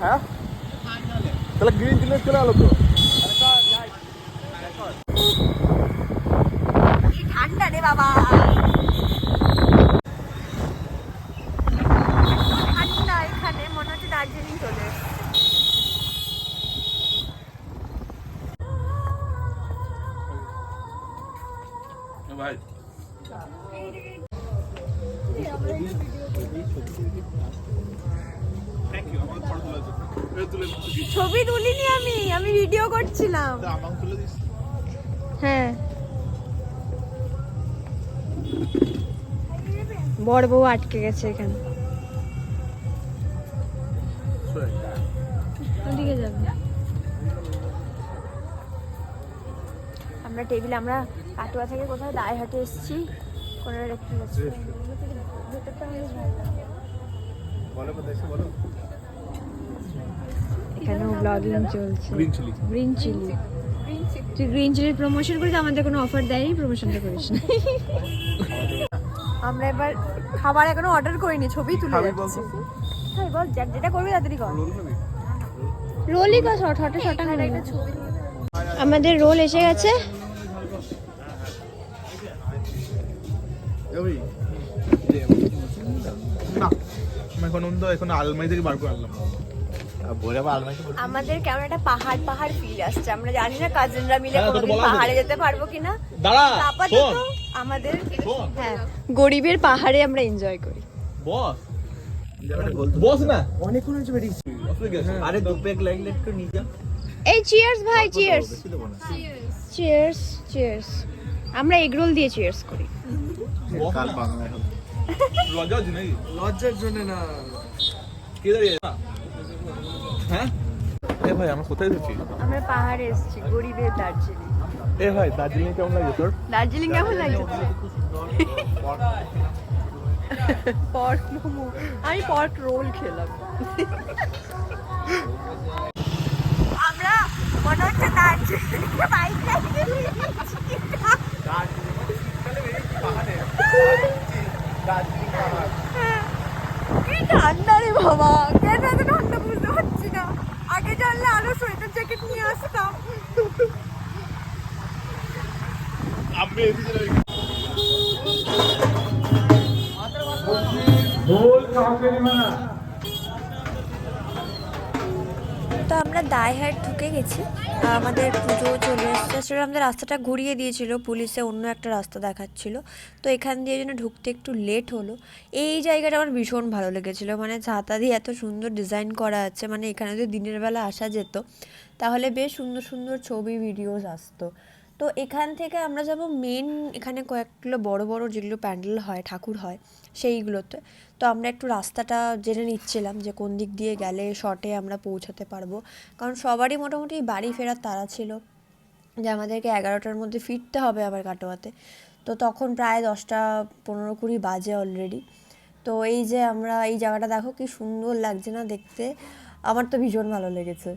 হ্যাঁ? তাহলে green chilli চলে গেলো তো। ঠান্ডা রে বাবা। ঠান্ডা এখানে মনে হচ্ছে দার্জিলিং চলে ভাই। আমার ছবি তুলিনি আমি আমি ভিডিও করছিলাম। হ্যাঁ। বড় বউ আটকে গেছে এখানে। ওদিকে যাবে। আমরা টেবিলে আমরা কাটোয়া থেকে কোথায়? দায় হাটে এসেছি। কোনো একটু ভেতরটা বেশ ভালো লাগে। বলো কোথায় এসে বলো এখানেও ব্লগিং চলছে। গ্রিন চিলি গ্রিন চিলি তুই গ্রিন চিলির প্রমোশন করিস আমাদের কোনো অফার দেয়নি প্রমোশনটা করিস না। আমরা এবার খাবার এখনও অর্ডার করিনি ছবি তুলে যাচ্ছি। হ্যাঁ বল যা- যেটা করবি তাড়াতাড়ি কর। রোলই কর শর্ট হটে শর্ট আমাদের রোল এসে গেছে। না এখন তো এখন আলমারি থেকে বার করে আনলাম আমাদের কেমন একটা পাহাড় পাহাড় ফিল আসছে। আমরা জানি না কাজিনরা মিলে হ্যাঁ, কোনোদিন পাহাড়ে যেতে পারব কিনা। আপাতত আমাদের হ্যাঁ। গরিবের পাহাড়ে আমরা এনজয় করি। বস। বস না। অনেকক্ষণ হয়েছে বেরিয়েছি। আরে দু লাইক করে নিয়ে যা। এই চিয়ার্স ভাই চিয়ার্স চিয়ার্স চিয়ার্স আমরা এগ রোল দিয়ে চিয়ার্স করি। কাল বাংলা লজ্জা হচ্ছে নাকি লজ্জার জন্য না। কে দাঁড়িয়ে হ্যাঁ? এ ভাই আমরা কোথায় এসেছি আমরা পাহাড়ে এসেছি গরিবের দার্জিলিং। এ ভাই দার্জিলিং কেমন লাগে তোর? দার্জিলিং কেমন লাগে? পর্ক মোমো। আমি পর্ক রোল খেলাম আমরা মনে হচ্ছে দার্জিলিং বাইক কি ঠান্ডা বাবা কেন এত ঠান্ডা বুঝতে পারছি না আগে জানলে আরও সোয়েটার জ্যাকেট নিয়ে আসতাম তো আমরা দায় দায়হাট ঢুকে গেছি। আমাদের পুজো চলে এসেছে আমাদের রাস্তাটা ঘুরিয়ে দিয়েছিল, পুলিশে অন্য একটা রাস্তা দেখাচ্ছিল। তো এখান দিয়ে যেন ঢুকতে একটু লেট হলো। এই জায়গাটা আমার ভীষণ ভালো লেগেছিলো। মানে ছাতা দিয়ে এত সুন্দর ডিজাইন করা আছে মানে এখানে যদি দিনের বেলা আসা যেত, তাহলে বেশ সুন্দর সুন্দর ছবি ভিডিওস আসতো। তো এখান থেকে আমরা যাব মেন এখানে কয়েকগুলো বড় বড় যেগুলো প্যান্ডেল হয়, ঠাকুর হয়, সেইগুলোতে। তো আমরা একটু রাস্তাটা জেনে নিচ্ছিলাম যে কোন দিক দিয়ে গেলে শর্টে আমরা পৌঁছাতে পারব। কারণ সবারই মোটামুটি বাড়ি ফেরার তারা ছিল। যে আমাদেরকে এগারোটার মধ্যে ফিরতে হবে আবার কাটোয়াতে। তো তখন প্রায় দশটা পনেরো কুড়ি বাজে অলরেডি তো এই যে আমরা, এই জায়গাটা দেখো কি সুন্দর লাগছে না দেখতে। আমার তো ভীষণ ভালো লেগেছে।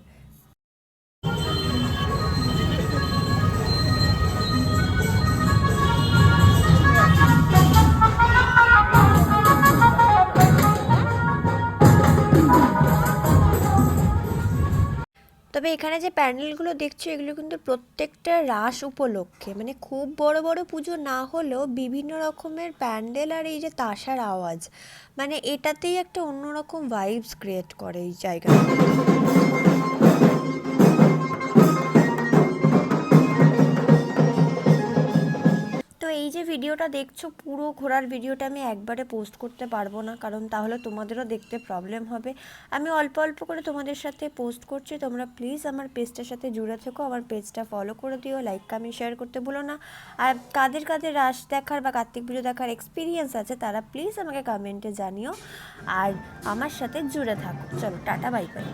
তবে এখানে যে প্যান্ডেলগুলো দেখছ, এগুলো কিন্তু প্রত্যেকটা রাস উপলক্ষে। মানে খুব বড় বড় পুজো না হলেও বিভিন্ন রকমের প্যান্ডেল আর এই যে তাসার আওয়াজ মানে এটাতেই একটা অন্যরকম ভাইবস ক্রিয়েট করে এই জায়গাটা। ভিডিওটা দেখছ, পুরো ঘোরার ভিডিওটা আমি একবারে পোস্ট করতে পারব না, কারণ তাহলে তোমাদেরও দেখতে প্রবলেম হবে। আমি অল্প অল্প করে তোমাদের সাথে পোস্ট করছি, তোমরা প্লিজ আমার পেজটার সাথে জুড়ে থেকো, আমার পেজটা ফলো করে দিও লাইক কমেন্ট শেয়ার করতে ভুলো না। আর কাদের কাদের রাস দেখার বা কার্তিক পুজো দেখার এক্সপিরিয়েন্স আছে, তারা প্লিজ আমাকে কমেন্টে জানিও, আর আমার সাথে জুড়ে থাকো। চলো, টাটা বাই বাই